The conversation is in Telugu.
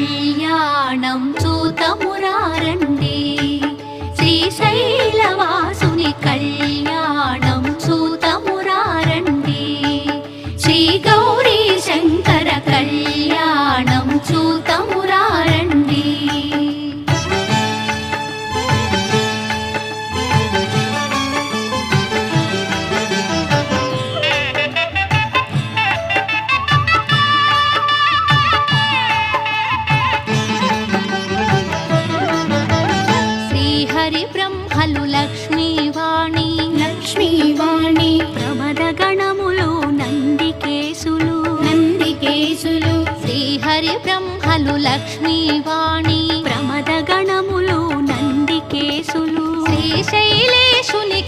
కళ్యాణం చూతమురారండి శ్రీశైలవాసుని కళ్యాణం చూతమురారండి శ్రీ గౌరీ శంకర కళ్యాణం చూతము శ్రీహరి బ్రహ్మలు లక్ష్మీవాణి. లక్ష్మీవాణి. ప్రమద గణములు నందికేశులు. నందికేశులు. శ్రీహరి బ్రహ్మలు లక్ష్మీవాణి. ప్రమద గణములు నందికేశులు. శ్రీశైలేశుని